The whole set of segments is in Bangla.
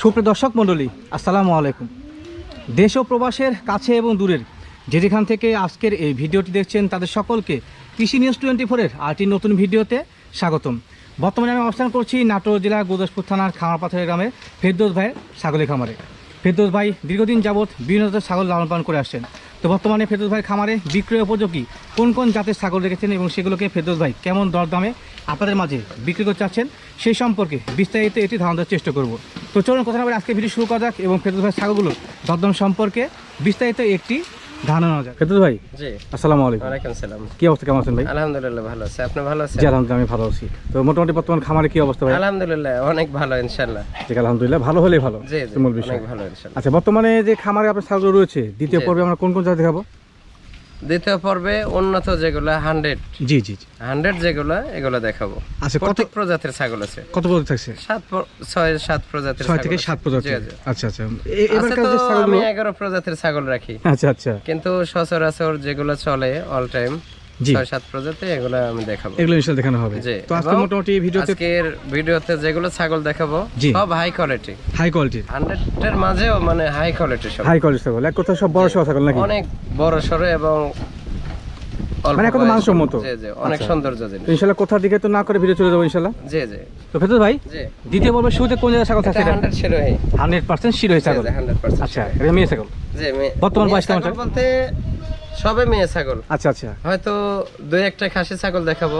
সুপ্রিয় দর্শক মণ্ডলী, আসসালামু আলাইকুম। দেশ ও প্রবাসের কাছে এবং দূরের যে যেখান থেকে আজকের এই ভিডিওটি দেখছেন তাদের সকলকে কৃষি নিউজ টোয়েন্টি ফোরের আরটি নতুন ভিডিওতে স্বাগতম। বর্তমানে আমি অবস্থান করছি নাটোর জেলার গোদাসপুর থানার খামারপাথরের গ্রামে ফেরদোস ভাইয়ের ছাগলের খামারে। ফেরদোস ভাই দীর্ঘদিন যাবৎ বিভিন্ন ছাগল লালন পালন করে আসছেন। তো বর্তমানে ফেরদোস ভাই খামারে বিক্রয় উপযোগী কোন কোন জাতের ছাগল রেখেছেন এবং সেগুলোকে ফেরদোস ভাই কেমন দরদামে আপনাদের মাঝে বিক্রি করতে চাচ্ছেন সেই সম্পর্কে বিস্তারিত এটি ধারণ দেওয়ার চেষ্টা করব। তো চলুন কথা না আজকে ভিডিও শুরু করা যাক এবং ফেরদোস ভাই ছাগলগুলোর দরদাম সম্পর্কে বিস্তারিত একটি ফেরদৌস ভাই? জি। আসসালামু আলাইকুম। ওয়ালাইকুম সালাম। কি অবস্থা কেমন আছেন ভাই? আলহামদুলিল্লাহ ভালো আছে। আপনি ভালো আছেন? জি আলহামদুলিল্লাহ আমি ভালো আছি। তো মোটামুটি বর্তমান খামারে কি অবস্থা ভাই? আলহামদুলিল্লাহ অনেক ভালো ইনশাআল্লাহ। জি আলহামদুলিল্লাহ ভালো হলেই ভালো। জি জি মূল বিষয়। অনেক ভালো আচ্ছা বর্তমানে যে খামারে আপনার ছাগল রয়েছে দ্বিতীয় পর্বে আমরা কোন কোন জাত দেখাবো? দ্বিতীয় পর্বে উন্নত যেগুলো হান্ড্রেড জি জি হান্ড্রেড যেগুলো এগুলো দেখাবো। আচ্ছা কত প্রজাতির ছাগল আছে। কত প্রজাতি থাকছে? সাত ছয় সাত প্রজাতির ছয় থেকে সাত প্রজাতি। আচ্ছা আচ্ছা। আমি এগারো প্রজাতির ছাগল রাখি। আচ্ছা আচ্ছা। কিন্তু সচরাচর যেগুলো চলে অল টাইম ছয় সাত প্রজাতি এগুলো আমি দেখাবো। এগুলো ইনশাল্লাহ দেখানো হবে। তো আজকে মোটামুটি ভিডিওতে আজকের ভিডিওতে যেগুলো ছাগল দেখাবো সব হাই কোয়ালিটি হাই কোয়ালিটির হান্ড্রেডের মাঝেও মানে হাই কোয়ালিটি সব। হাই কোয়ালিটি ছাগল। এক কথা সব বড় সহ ছাগল নাকি? অনেক বড় সড়ো এবং মানে একদম মানসম্মত। জি জি অনেক আচ্ছা। সৌন্দর্য জিনিস। দিকে তো না করে ভিডিও চলে যাব ইনশাল্লাহ? জি জি। তো ফেরদৌস ভাই দ্বিতীয় শুরুতে কোন জায়গায় ছাগল থাকছে শিরোহী। শিরোহী ছাগল। আচ্ছা এটা মেয়ে ছাগল। জি বর্তমান বয়স কেমন বলতে সবে মেয়ে ছাগল। আচ্ছা আচ্ছা। হয়তো দুই একটা খাসি ছাগল দেখাবো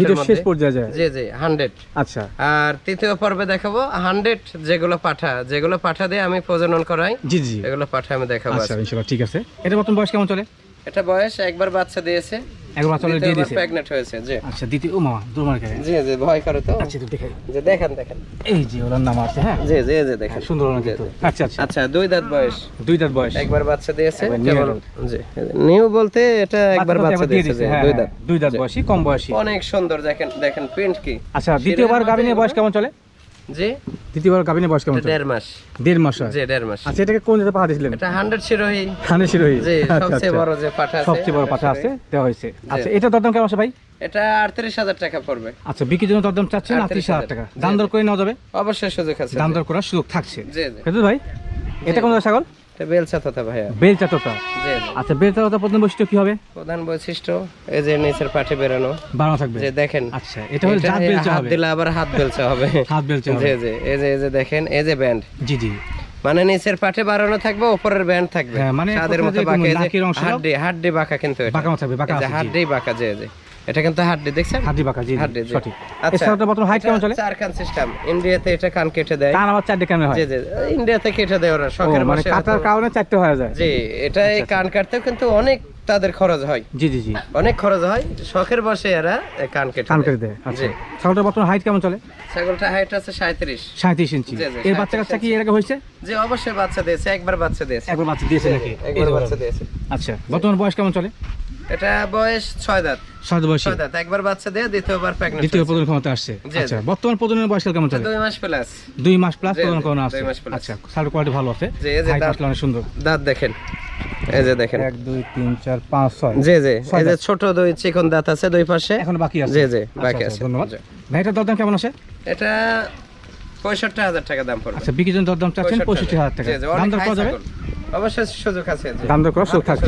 ভিডিও শেষ পর্যায়ে যায়। জি জি হান্ড্রেড আচ্ছা। আর তৃতীয় পর্বে দেখাবো হান্ড্রেড যেগুলো পাঠা। যেগুলো পাঠা দিয়ে আমি প্রজনন করাই জি জি। এগুলো পাঠা আমি দেখাবো আচ্ছা ইনশাআল্লাহ ঠিক আছে। এটা বর্তমান বয়স কেমন চলে? এটা বয়স একবার বাচ্চা দিয়েছে। একবার চলে দিয়ে দিয়েছে প্রেগনেন্ট হয়েছে জি। আচ্ছা দ্বিতীয় ও মামা দূর মার জি জি ভয় করে তো। আচ্ছা একটু দেখাই যে দেখেন দেখেন। এই যে ওনার নাম আছে হ্যাঁ? জি জি জি দেখেন। সুন্দর অনেক জি, কিন্তু। জি। আচ্ছা আচ্ছা। আচ্ছা দুই দাঁত বয়স। দুই দাঁত বয়স। একবার বাচ্চা দিয়েছে। জি নিউ বলতে এটা একবার বাচ্চা দিয়েছে হ্যাঁ, দুই হ্যাঁ, দাঁত। দুই দাঁত বয়সী কম বয়সী। অনেক সুন্দর দেখেন দেখেন প্রিন্ট কি। আচ্ছা দ্বিতীয়বার গাভিনের বয়স কেমন চলে? জি? দ্বিতীয়বার গাভিনের বয়স কেমন দেড় মাস। দেড় মাস জি দেড় মাস। আচ্ছা এটাকে কোন পাঠা দিয়েছিলেন এটা হান্ড্রেড শিরোহী। হান্ড্রেড শিরোহী। জি আচ্ছা, সবচেয়ে আচ্ছা। বড় যে পাঠা আছে সবচেয়ে বড় পাঠা আছে দেওয়া হয়েছে। আচ্ছা এটা দরদাম কেমন আছে ভাই? এটা আটত্রিশ হাজার টাকা পড়বে। আচ্ছা বিক্রির জন্য দরদাম চাচ্ছেন আটত্রিশ হাজার টাকা। দান দাম দর করে নেওয়া যাবে? অবশ্যই সুযোগ আছে। দাম দর করার সুযোগ থাকছে। জি ভাই এটা কোন ছাগল? বেলচা ভাইয়া। আচ্ছা বৈশিষ্ট্য কি হবে? প্রধান বৈশিষ্ট্য এই যে নিচের পাঠে বেরানো। বাড়ানো থাকবে? যে দেখেন আচ্ছা এটা হলো জাত বেলচা হাত দিলে আবার হাত বেলচা হবে। হাত বেলচা জি জি এই যে এই যে দেখেন এই যে ব্যান্ড। জি জি। মানে নিচের পাঠে বাড়ানো থাকবে উপরের ব্যান্ড থাকবে। হ্যাঁ, মানে সাদের মতো বাঁকা যে হাড্ডি হাড্ডি বাঁকা কিন্তু এটা। বাঁকা থাকবে বাঁকা যে হাড্ডি বাঁকা জি। এটা কিন্তু হাড্ডি দেখছেন? হাড্ডি বাঁকা জি হাড্ডি সঠিক। আচ্ছা বর্তমান হাইট কেমন চলে? চার কান সিস্টেম ইন্ডিয়াতে এটা কান কেটে দেয়। কান আবার চারটে হয়। জি জি ইন্ডিয়াতে কেটে দেয় ওরা শখের মানে কাটার কারণে চারটে হয়ে যায়। জি এটা এই কান কাটতেও কিন্তু অনেক তাদের খরচ হয়। জি জি জি। অনেক খরচ হয়। শখের বসে এরা কান কেটে কান কেটে দেয় আচ্ছা। জি। ছাগলটার বর্তমান হাইট কেমন চলে? ছাগলটা হাইট আছে সাঁত্রিশ সাঁত্রিশ ইঞ্চি। জি, জি, এর বাচ্চা কাচ্চা কি এর আগে হয়েছে? যে অবশ্যই বাচ্চা দিয়েছে একবার বাচ্চা দিয়েছে। একবার বাচ্চা দিয়েছে নাকি? একবার বাচ্চা। দিয়েছে। আচ্ছা বর্তমান বয়স কেমন চলে? এটা বয়স ছয় দাঁত। সাত বয়সী। দাঁত। একবার বাচ্চা দিয়ে দ্বিতীয়বার প্রেগনেন্ট দ্বিতীয় প্রজনন ক্ষমতা আসছে। আচ্ছা বর্তমান প্রজননের বয়স কেমন চলে? দুই মাস প্লাস দুই মাস প্লাস প্রজনন ক্ষমতা আসছে। আচ্ছা সাউন্ড কোয়ালিটি ভালো আছে। এই যে দাঁত- অনেক সুন্দর। দাঁত দেখেন। এই যে দেখেন। এক দুই তিন চার পাঁচ ছয়। জি জি। এই যে ছোট দুই চিকন দাঁত আছে দুই পাশে। এখন বাকি আছে। জি জি আচ্ছা, বাকি আচ্ছা, আছে। ধন্যবাদ। ভাইটার দরদাম কেমন আছে? এটা পঁয়ষট্টি হাজার টাকা দাম পড়বে। আচ্ছা বিক্রির জন্য দরদাম চাচ্ছেন পঁয়ষট্টি হাজার। টাকা। দাম দর high যাবে। অবশ্যই সুযোগ আছে জি। দাম দর করার সুযোগ থাকছে।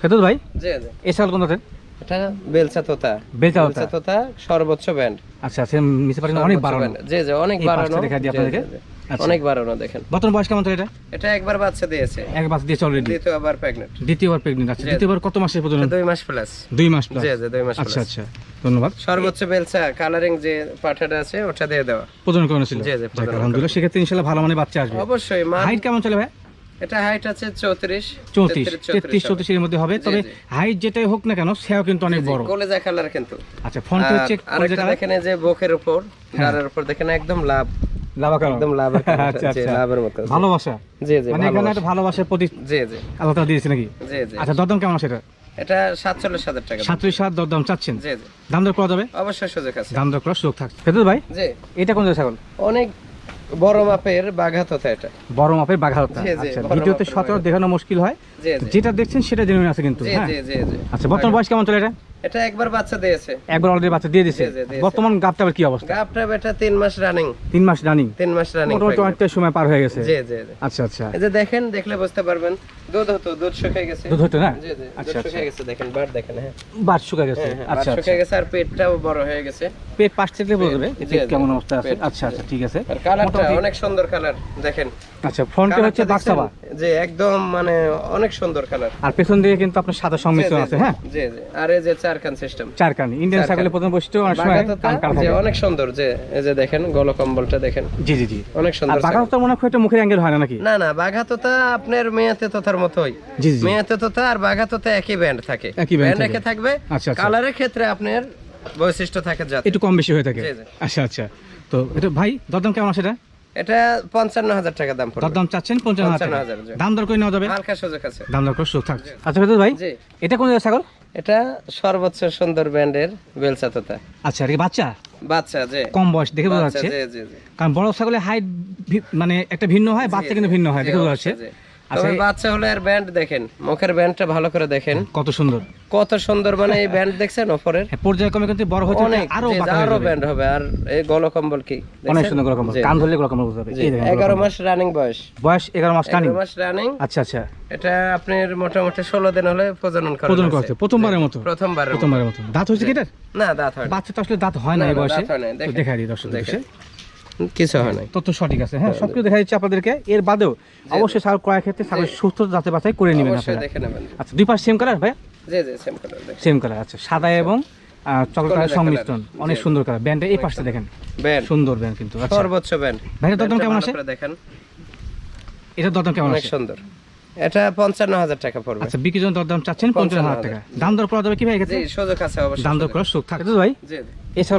ফেরদৌস ভাই জি জি। এই কোন জাতের এটা বেলচা তোতা বেলচা তোতা। তোতা সর্বোচ্চ ব্যান্ড আচ্ছা সে মিশে পারেন অনেক বাড়ানো। জি জি অনেক বাড়ানো। পাঁচটা দিই আপনাদেরকে। জি, জি। আচ্ছা। অনেক বাড়ানো দেখেন। বর্তমান বয়স কেমন এটা? এটা একবার বাচ্চা দিয়েছে। এক অলরেডি দ্বিতীয়বার দ্বিতীয়বার কত মাসের দুই মাস প্লাস দুই মাস প্লাস জি জি দুই মাস আচ্ছা আচ্ছা। ধন্যবাদ। সর্বোচ্চ বেলচা কালারিং যে পাঠাটা আছে ওটা দিয়ে দেওয়া। প্রজনন করানো ছিল? জি, জি, আলহামদুলিল্লাহ সেক্ষেত্রে ভালো মানে বাচ্চা আসবে। অবশ্যই হাইট কেমন চলে ভাই? এটা হাইট আছে চৌত্রিশ চৌত্রিশ তেত্রিশ চৌত্রিশের মধ্যে হবে। তবে হাইট যেটাই হোক না কেন সেও কিন্তু অনেক বড়। কলেজা কালার কিন্তু। আচ্ছা ফ্রন্টে হচ্ছে আর আরেকটা দেখেন যে বুকের উপর হ্যাঁ। উপর দেখেন একদম লাভ। একদম লাভের আচ্ছা আচ্ছা। লাভের মতো। ভালোবাসা? জি জি মানে এখানে একটা ভালোবাসার প্রতি জি জি। আল্লাহ তাআলা দিয়েছে নাকি? জি জি। আচ্ছা দরদাম কেমন এটা? টাকা দরদাম। চাচ্ছেন? জি জি। দাম দর করা যাবে? অবশ্যই সুযোগ আছে। দাম দর করার সুযোগ থাকছে ফেদুল ভাই জি। এটা কোন ছাগল? অনেক বড় মাপের এটা। বড় মাপের আচ্ছা। ভিডিওতে সচরাচর দেখানো মুশকিল হয়। যেটা দেখছেন সেটা জেনুইন আছে কিন্তু হ্যাঁ? আচ্ছা বর্তমান বয়স কেমন চলে এটা? এটা একবার বাচ্চা দিয়েছে। একবার অলরেডি বাচ্চা দিয়ে দিয়েছে। বর্তমান কি অবস্থা? গাবটা বেটা তিন মাস রানিং তিন মাস রানিং তিন মাস রানিং মোটামুটি অনেকটা সময় পার হয়ে গেছে? জি জি। আচ্ছা আচ্ছা। এই যে দেখেন দেখলে বুঝতে পারবেন দুধ হতো দুধ শুকিয়ে গেছে। দুধ হতো না? জি জি আচ্ছা আচ্ছা শুকিয়ে গেছে দেখেন বার দেখেন হ্যাঁ। বাট শুকা গেছে? হ্যাঁ, হ্যাঁ, আচ্ছা আচ্ছা। শুকিয়ে গেছে আর পেটটাও বড় হয়ে গেছে। পেট পাশ থেকে কেমন অবস্থা আছে? আচ্ছা আচ্ছা ঠিক আছে। আর কালারটা অনেক সুন্দর কালার দেখেন। আচ্ছা ফ্রন্টে হচ্ছে বাক্সাবা? যে একদম মানে অনেক সুন্দর কালার আর পেছন দিকে কিন্তু আপনার সাদা সংমিশ্রণ আছে হ্যাঁ? জি জি। আর এই যে চার কান সিস্টেম চার ইন্ডিয়ান ছাগলের কান। বৈশিষ্ট্য অনেক সময় কান থাকে অনেক সুন্দর যে এই যে দেখেন গল কম্বলটা দেখেন। জি জি জি। অনেক সুন্দর বাঘা মনে হয় একটা মুখের অ্যাঙ্গেল হয় না নাকি? না না বাঘা আপনার মেয়াতে তোতার মতোই। জি জি মেয়াতে তোতা আর বাঘা একই ব্যান্ড থাকে। একই ব্যান্ড থাকে। থাকবে আচ্ছা, আচ্ছা। কালারের ক্ষেত্রে আপনার বৈশিষ্ট্য থাকে যাতে একটু কম বেশি হয়ে থাকে। আচ্ছা আচ্ছা। তো এটা ভাই দরদাম কেমন আছে এটা? পঞ্চান্ন হাজার টাকা দাম পড়বে। চাচ্ছেন পঞ্চান্ন হাজার টাকা। 55,000 জি। দাম দর করে নেওয়া যাবে? হালকা সুযোগ আছে। দাম দর করে সুযোগ থাকছে। আচ্ছা ভাই এটা কোন ছাগল? এটা সর্বোচ্চ সুন্দর ব্যান্ডের বেলচা তোতা আচ্ছা কি বাচ্চা? বাচ্চা যে কম বয়স দেখে বোঝা যাচ্ছে। কারণ বড় ছাগলের হাইট মানে একটা ভিন্ন হয় বাচ্চা কিন্তু ভিন্ন হয় দেখে বোঝা যাচ্ছে। তবে বাচ্চা হলে ব্যান্ড দেখেন। মুখের ব্যান্ডটা ভালো করে দেখেন। কত সুন্দর। কত সুন্দর মানে এই ব্যান্ড দেখছেন ওপরের? হ্যাঁ, পর্যায়ক্রমে কিন্তু বড় হচ্ছে অনেক আরও আরও ব্যান্ড হবে আর এই গলকম্বল কি? অনেক সুন্দর করে কম্বল জি, কান ধরলে করে কম্বল বুঝতে হবে জি, এই দেখেন এগারো গরকম্বল। মাস রানিং বয়স। বয়স এগারো মাস টানি এগারো মাস রানিং আচ্ছা আচ্ছা। এটা আপনার মোটামুটি ষোলো দিন হলে প্রজনন করা প্রজন করছে প্রথমবারের মতো। প্রথমবার প্রথমবারের মতো। দাঁত হয়েছে কি না দাঁত হয় বাচ্চা তো আসলে দাঁত হয় না এই বয়সে। দেখাই দিই দর্শক। কিছু হয় নাই। তথ্য সঠিক আছে হ্যাঁ সবকিছু দেখা যাচ্ছে আপনাদেরকে। এর বাদেও অবশ্যই ছাগল ক্রয়ের ক্ষেত্রে ছাগল সুস্থ যাতে বাছাই করে নেবেন আপনারা। আচ্ছা দুই পাশ সেম কালার ভাই? জি জি সেম কালার দেখেন। সেম কালার আচ্ছা সাদা এবং চকলেট সংমিশ্রণ। অনেক সুন্দর কালার ব্যান্ডটা এই পাশটা দেখেন। ব্যান্ড সুন্দর ব্যান্ড কিন্তু আচ্ছা। সর্বোচ্চ ব্যান্ড ভাইয়ের দরদাম কেমন আছে? দেখেন। এটার দরদাম কেমন অনেক সুন্দর। এটা পঞ্চান্ন হাজার টাকা পড়বে। আচ্ছা দরদাম চাচ্ছেন পঞ্চান্ন হাজার টাকা। দাম দর করা যাবে কি ভাই সুযোগ আছে অবশ্যই দাম দর করার সুখ থাকে তো ভাই?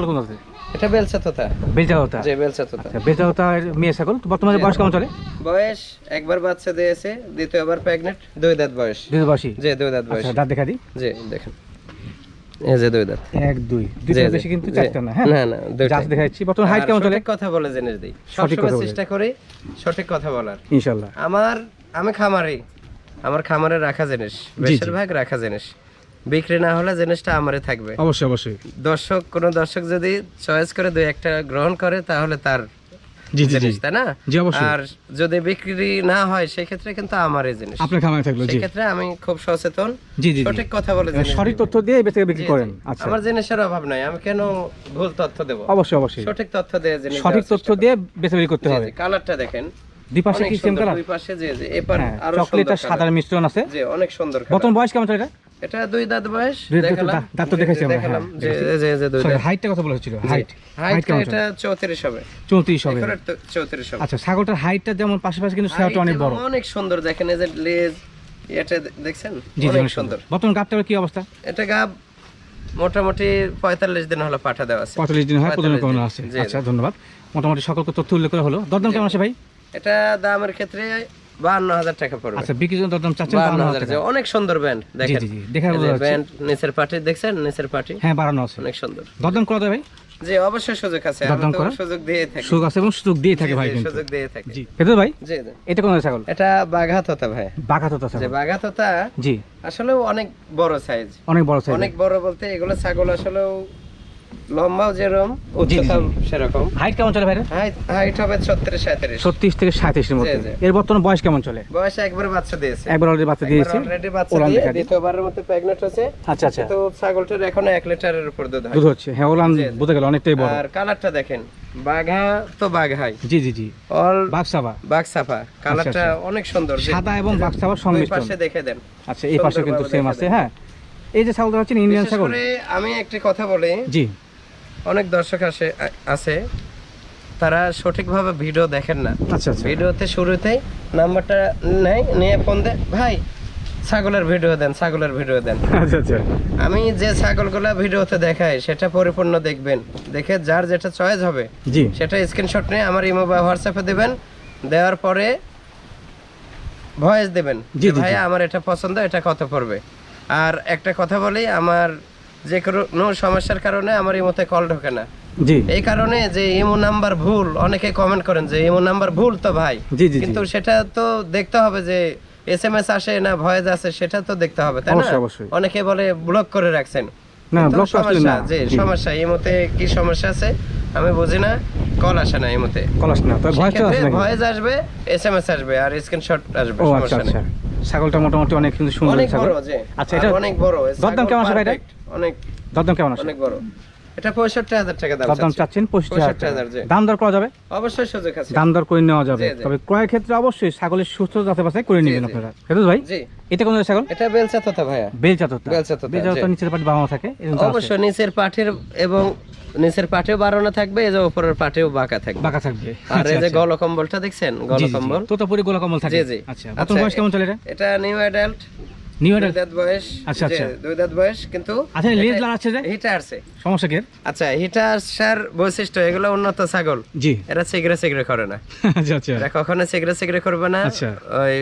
কোন আছে? এটা বেলচা তোতা বেজাওতা জি বেলচা তোতা আচ্ছা বেজাওতা মেয়ে ছাগল? বর্তমানে বয়স কেমন চলে? বয়স একবার বাচ্চা দিয়েছে দ্বিতীয়বার প্রেগনেন্ট দুই দাঁত বয়স। দুই বয়সী? জি দুই দাঁত বয়স। আচ্ছা দাঁত দেখা দিই। জি দেখেন। এই যে দুই দাঁত। এক দুই। দুই জি, জি, বেশি কিন্তু চারটা না হ্যাঁ? না না। জাস্ট দেখাচ্ছি। বর্তমানে হাইট কেমন চলে? কথা বলে জিনিস দিই। সঠিক চেষ্টা করি সঠিক কথা বলার। ইনশাল্লাহ। আমার আমি খামারি। আমার খামারে রাখা জিনিস। বেশিরভাগ রাখা জিনিস। বিক্রি না হলে জিনিসটা আমারে থাকবে। অবশ্যই অবশ্যই। দর্শক কোন দর্শক যদি চয়েস করে দুই একটা গ্রহণ করে তাহলে তার জি জি জি। জিনিস তাই না? আর যদি বিক্রি না হয় সেক্ষেত্রে কিন্তু আমারই জিনিস। আপনার খামারে থাকল সেক্ষেত্রে আমি খুব সচেতন জি জি জি। সঠিক কথা বলে সঠিক তথ্য দিয়ে বেঁচে বিক্রি করেন। আচ্ছা। আমার জিনিসের অভাব নাই আমি কেন ভুল তথ্য দেব? অবশ্যই অবশ্যই। সঠিক তথ্য দিয়ে জিনিস সঠিক তথ্য দিয়ে বেঁচে বিক্রি করতে হবে। কালারটা দেখেন। দুই পাশে কি সেম কালার দুই পাশে এপার হ্যাঁ চকলেট আর সাদার মিশ্রণ আছে। জি অনেক সুন্দর। বর্তমান বয়স কেমন এটা? এটা দুই দাঁত বয়স তো আমরা, দেখালাম হ্যাঁ, যে যে যে দুই দাঁত। হাইটটা কথা হাইট হাইট এটা 34 হবে। চৌত্রিশ হবে। একেবারে তো 34 হবে। আচ্ছা ছাগলটার হাইটটা যেমন পাশাপাশি কিন্তু অনেক বড়। অনেক সুন্দর দেখেন এই যে লেজ এটা দেখছেন? অনেক সুন্দর। বর্তমান গাবটার কি অবস্থা? এটা গাব মোটামুটি 45 দিন হলো পাঠা দেওয়া আছে। পঁয়তাল্লিশ দিন হয় 45 প্রথমে আছে। আচ্ছা ধন্যবাদ। মোটামুটি সকলকে তথ্য উল্লেখ করা হলো। দরদাম কেমন আছে ভাই? এটা দামের ক্ষেত্রে 52000 টাকা পড়বে। আচ্ছা বিক্রির জন্য দরদাম চাচ্ছেন বান্ন হাজার 52000 টাকা যে অনেক সুন্দর ব্যান্ড দেখেন। জি, জি, দেখে ব্যান্ড নিচের পাটি দেখছেন? নিচের পাটি? হ্যাঁ বাড়ানো আছে। অনেক সুন্দর। দরদাম করা যায় জি অবশ্যই সুযোগ আছে। দরদাম করা? সুযোগ দিয়ে থাকি। সুযোগ আছে এবং সুযোগ দিয়ে থাকে ভাই সুযোগ দিয়ে থাকি। জি ভেতর ভাই? জি জি। এটা কোন ছাগল? এটা বাঘাত হতা ভাই। বাঘা তো যে ছাগল বাঘাত হতা জি। আসলে অনেক বড় সাইজ অনেক বড় সাইজ অনেক বড় বলতে এগুলো ছাগল আসলেও লম্বাও যেরকম উচ্চতাও সেরকম। হাইট কেমন চলে ভাই হাইট হবে ছত্রিশ সাঁত্রিশ ছত্রিশ থেকে মধ্যে। এর বর্তমান বয়স কেমন চলে? বয়স একবার বাচ্চা দিয়েছে। একবার অলরেডি বাচ্চা দিয়েছে? অলরেডি বাচ্চা দিয়ে দ্বিতীয়বারের মতো প্রেগনেন্ট হচ্ছে আচ্ছা আচ্ছা। তো ছাগলটার এখনও এক লিটারের উপর দুধ হয়। দুধ হচ্ছে। হ্যাঁ ওলান জি, জি। বোঝা গেল অনেকটাই বড়। আর কালারটা দেখেন বাঘা তো বাঘাই। জি জি জি। অল বাঘসাবা বাঘ সাফা। কালারটা। অনেক সুন্দর। সাদা এবং বাঘসাবার সংমিশ্রণ। পাশে দেখে দেন। আচ্ছা এই পাশে কিন্তু সেম আছে হ্যাঁ? এই যে ছাগলটা হচ্ছে ইন্ডিয়ান ছাগল। আমি একটি কথা বলি। জি। অনেক দর্শক আসে আছে তারা সঠিকভাবে ভিডিও দেখেন না। আচ্ছা আচ্ছা। ভিডিওতে শুরুতেই নাম্বারটা নেই নিয়ে ফোন দেয় ভাই ছাগলের ভিডিও দেন ছাগলের ভিডিও দেন। আচ্ছা আচ্ছা। আমি যে ছাগলগুলা ভিডিওতে দেখাই সেটা পরিপূর্ণ দেখবেন। দেখে যার যেটা চয়েস হবে জি। সেটা স্ক্রিনশট নিয়ে আমার ইমো বা হোয়াটসঅ্যাপে দেবেন। দেওয়ার পরে ভয়েস দেবেন জি, যে জি, ভাই আমার এটা পছন্দ এটা কত পড়বে? আর একটা কথা বলি আমার যে কোনো সমস্যার কারণে আমার ইমোতে কল ঢোকে না। জি। এই কারণে যে ইমো নাম্বার ভুল অনেকে কমেন্ট করেন যে ইমো নাম্বার ভুল তো ভাই। কিন্তু সেটা তো দেখতে হবে যে এস এম এস আসে না ভয়েস আসে সেটা তো দেখতে হবে তাই না। অনেকে বলে ব্লক করে রাখছেন। না, সমস্যা, জি। সমস্যা এই মতে কি সমস্যা আছে আমি বুঝি না কল আসে না এই মতে কলাস না ভয়েস আসবে এসএমএস আসবে আর স্ক্রিনশট আসবে আচ্ছা সমস্যা আচ্ছা। নেই ছাগলটা মোটামুটি অনেক কিন্তু সুন্দর ছাগল। আচ্ছা এটা অনেক বড়। দরদাম কেমন আছে ভাই এটা? অনেক দরদাম কেমন আছে? অনেক বড়। এটা পঁয়ষট্টি হাজার টাকা দাম দরদাম চাচ্ছেন 65,000 দাম দর করা যাবে? অবশ্যই সুযোগ আছে। দাম দর করে নেওয়া যাবে। জি, জি। তবে ক্রয়ের ক্ষেত্রে অবশ্যই ছাগলের সুস্থ যাতে বাছাই করে নেবেন আপনারা। ফেরত ভাই জি। এটা কোন ছাগল? এটা বেলচা তোতা ভাইয়া। বেলচা তোতা বেলচা তোতা, বেলচা তোতা নিচের পাটি বাঁকা থাকে। অবশ্যই নিচের এবং নিচের পাঠেও বাড়ানো থাকবে এই যে উপরের পাঠেও বাঁকা থাকবে। বাঁকা থাকবে। আর এই যে আচ্ছা, গলকম্বলটা দেখছেন। গলকম্বল। তোতাপুরি গোলা কমল থাকে। জি জি। আচ্ছা বয়স কেমন চলে এটা? এটা নিউ অ্যাডাল্ট নিউ দুই দাঁত বয়স আচ্ছা, আচ্ছা। দুই দাঁত বয়স কিন্তু আচ্ছা লেজ লাগাচ্ছে যে? হিটা আসছে সমস্যা কি? আচ্ছা হিটা আসার বৈশিষ্ট্য এগুলো উন্নত ছাগল। জি। এরা সিগরে সিগরে করে না। আচ্ছা আচ্ছা। এরা কখনো সিগরে সিগরে করবে না। আচ্ছা। ওই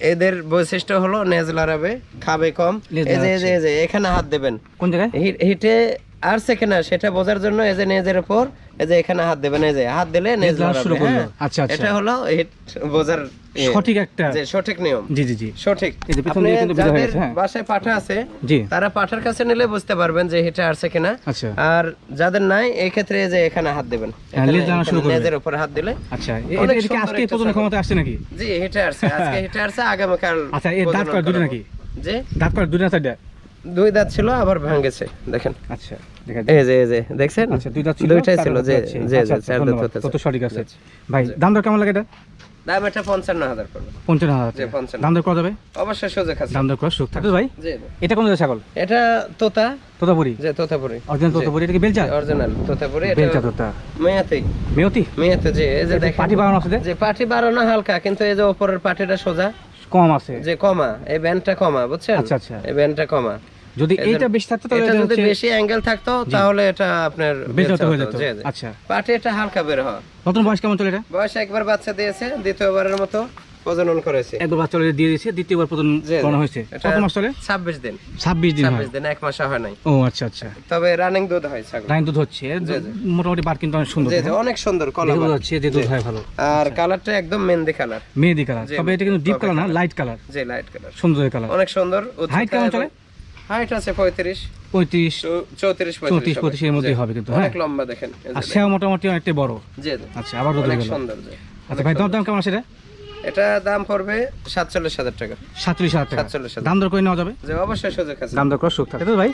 এদের বৈশিষ্ট্য হলো নেজ লড়াবে খাবে কম। এই যে এই যে এখানে হাত দেবেন। কোন জায়গায়? হিট- আসছে কিনা সেটা বোঝার জন্য এই যে নেজের উপর এই যে এখানে হাত দেবেন এই যে হাত দিলে নেজ শুরু করল। হ্যাঁ। আচ্ছা, আচ্ছা। এটা হলো হিট বোঝার ইয়ে। সঠিক একটা যে সঠিক নিয়ম জি জি জি সঠিক এই যে পিছন দিকে কিন্তু বিধা হয়ে গেছে, হ্যাঁ। বাসায় পাঠা আছে জি তারা পাঠার কাছে নিলে বুঝতে পারবেন যে হিটে আসছে কিনা আচ্ছা আর যাদের নাই এই ক্ষেত্রে এই যে এখানে হাত দেবেন লেজ লাড়া শুরু করবে। নেজের উপর হাত দিলে আচ্ছা এটা কি আজকে একটা ক্ষমতা আসছে নাকি জি হিটে আসছে আজকে হিটে আসছে আগামীকাল আচ্ছা, এর দাঁত কয় দুটো নাকি? জি দাঁত করে দুটো না দুই দাঁত ছিল আবার ভাঙেছে দেখেন। আচ্ছা এই যে এই যে দেখছেন? দুই দাঁত ছিল দুইটাই ছিল যে যে যে চার দাঁত ধন্যবাদ। তত সঠিক আছে? ভাই দাম দর কেমন লাগে এটা? দাম এটা পঞ্চান্ন হাজার পড়বে পঞ্চান্ন হাজার জি, 55 দাম দর করা যাবে? অবশ্যই সুযোগ আছে। দাম দর করা সুখ থাকে ভাই? জি এটা কোন ছাগল? এটা তোতা। তোতাপুরি? যে তোতাপুরি। অরিজিনাল তোতাপুরি এটা কি বেলচা? অরিজিনাল তোতাপুরি বেলচা তোতা। মেয়াতেই মেয়তি? মেয়াতে যে এই যে দেখেন। পাটি বাগান আছে যে? যে পাটি বাড়ানো হালকা কিন্তু এই যে উপরের পাটিটা সোজা। কম আছে। যে কমা। এই ব্যান্ডটা কমা বুঝছেন? আচ্ছা, আচ্ছা। এই ব্যান্ডটা কমা। যদি এইটা বেশি থাকতো তাহলে এটা যদি বেশি অ্যাঙ্গেল থাকতো তাহলে এটা আপনার হয়ে যেত। জি, জি। আচ্ছা। পাটি এটা হালকা বের হয়। নতুন বয়স কেমন চলে এটা? বয়স একবার বাচ্চা দিয়েছে দ্বিতীয়বারের মতো প্রজনন করেছে। একবার বাচ্চা দিয়ে দিয়েছে দ্বিতীয়বার জি, জি। করানো হয়েছে। কত মাস চলে? ছাব্বিশ দিন। ছাব্বিশ দিন হয়। ছাব্বিশ দিন এক মাসে হয় নাই। ও আচ্ছা আচ্ছা। তবে রানিং দুধ হয় ছাগল। লাইন দুধ হচ্ছে। জি, জি। মোটামুটি বার কিন্তু অনেক সুন্দর জি জি অনেক সুন্দর কলা বার। যাচ্ছে যে দুধ হয় ভালো। আর কালারটা একদম মেহেন্দি কালার মেহেদি কালার তবে এটা কিন্তু ডিপ কালার না লাইট কালার যে লাইট কালার সুন্দর কালার অনেক সুন্দর Height কেমন চলে? হাইট আছে পঁয়ত্রিশ। পঁয়ত্রিশ চৌত্রিশ চৌত্রিশ পঁয়ত্রিশের মধ্যেই হবে কিন্তু হ্যাঁ? লম্বা দেখেন আর সেও মোটামুটি অনেকটাই বড়। জি আচ্ছা আবার সুন্দর আচ্ছা ভাই দাম দাম কেমন আছে এটা দাম পড়বে সাতচল্লিশ হাজার টাকা। সাতচল্লিশ হাজার টাকা। সাতচল্লিশ দাম দর করে নেওয়া যাবে? যে অবশ্যই সুযোগ আছে। দাম দর করে সুখ থাকে। ভাই।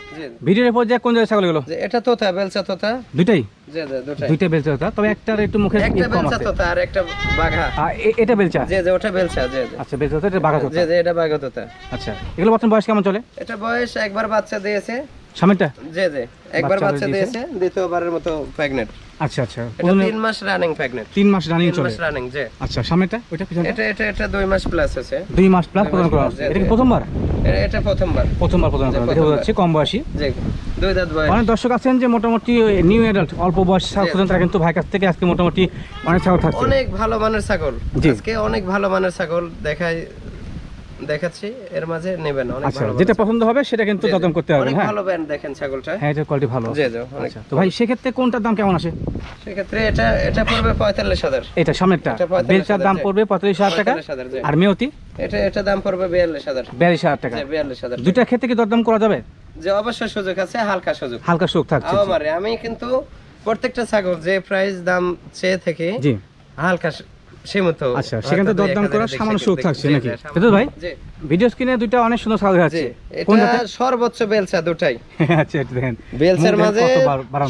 ভিডিওর কোন জায়গায় এটা তোতা বেলচা তোতা। দুইটাই? জি জি দুইটা বেলচা হতা তবে একটার একটু মুখে একটা বেলচা তোতা আর একটা বাঘা। এটা বেলচা? যে যে ওটা বেলচা আচ্ছা বেলচা এটা বাঘা যে হতা যে এটা বাঘা তোতা। আচ্ছা এগুলো বর্তমান বয়স কেমন চলে? এটা বয়স একবার বাচ্চা দিয়েছে। যে একবার বাচ্চা দিয়েছে? দ্বিতীয়বারের মতো প্রেগনেন্ট আচ্ছা আচ্ছা। এটা প্রথমে তিন মাস রানিং প্রেগনেন্ট তিন মাস রানিং চলে মাস রানিং যে আচ্ছা সামনেটা? ওইটা পিছনে এটা এটা এটা দুই মাস প্লাস আছে। দুই মাস প্লাস প্রদান করা হচ্ছে। জি, এটা কি প্রথমবার? এটা প্রথমবার। প্রথমবার প্রদান করা দেখে বোঝা যাচ্ছে কম বয়সী যে দুই দাঁত বয়স। অনেক দর্শক আছেন যে মোটামুটি নিউ অ্যাডাল্ট অল্প বয়স ছাগল জি। খুঁজেন তারা কিন্তু ভাই কাছ থেকে আজকে মোটামুটি অনেক ছাগল থাকছে। অনেক ভালো মানের ছাগল। জি। আজকে অনেক ভালো মানের ছাগল দেখাই দেখাচ্ছি এর মাঝে নেবেন অনেক আচ্ছা যেটা পছন্দ হবে সেটা কিন্তু। দরদাম করতে হবে হ্যাঁ? ভালো ব্যান্ড দেখেন ছাগলটা। হ্যাঁ এটার কোয়ালিটি ভালো। জি জি আচ্ছা তো ভাই সেক্ষেত্রে কোনটার দাম কেমন আসে? সেক্ষেত্রে এটা এটা পড়বে পঁয়তাল্লিশ হাজার। এটা সামনেরটা। এটা 45 বেলচার দাম পড়বে পঁয়তাল্লিশ হাজার টাকা। 45,000 জি। আর মেয়তি এটা এটা দাম পড়বে বিয়াল্লিশ হাজার। বিয়াল্লিশ হাজার টাকা। জি বিয়াল্লিশ হাজার দুইটার ক্ষেত্রে কি দরদাম করা যাবে? যে অবশ্যই সুযোগ আছে হালকা সুযোগ। হালকা সুখ থাকছে আমারে আমি কিন্তু প্রত্যেকটা ছাগল যে প্রাইস দাম চেয়ে থেকে জি। হালকা সী- মতো আচ্ছা সেখান থেকে দরদাম এক করা সামান্য সুযোগ সুখ থাকছে নাকি? তো ভাই ভিডিও স্ক্রিনে দুইটা অনেক সুন্দর ছাগল আছে কোনটা? সর্বোচ্চ বেলসা দুটাই। আচ্ছা এটা দেখেন। বেলসার মাঝে।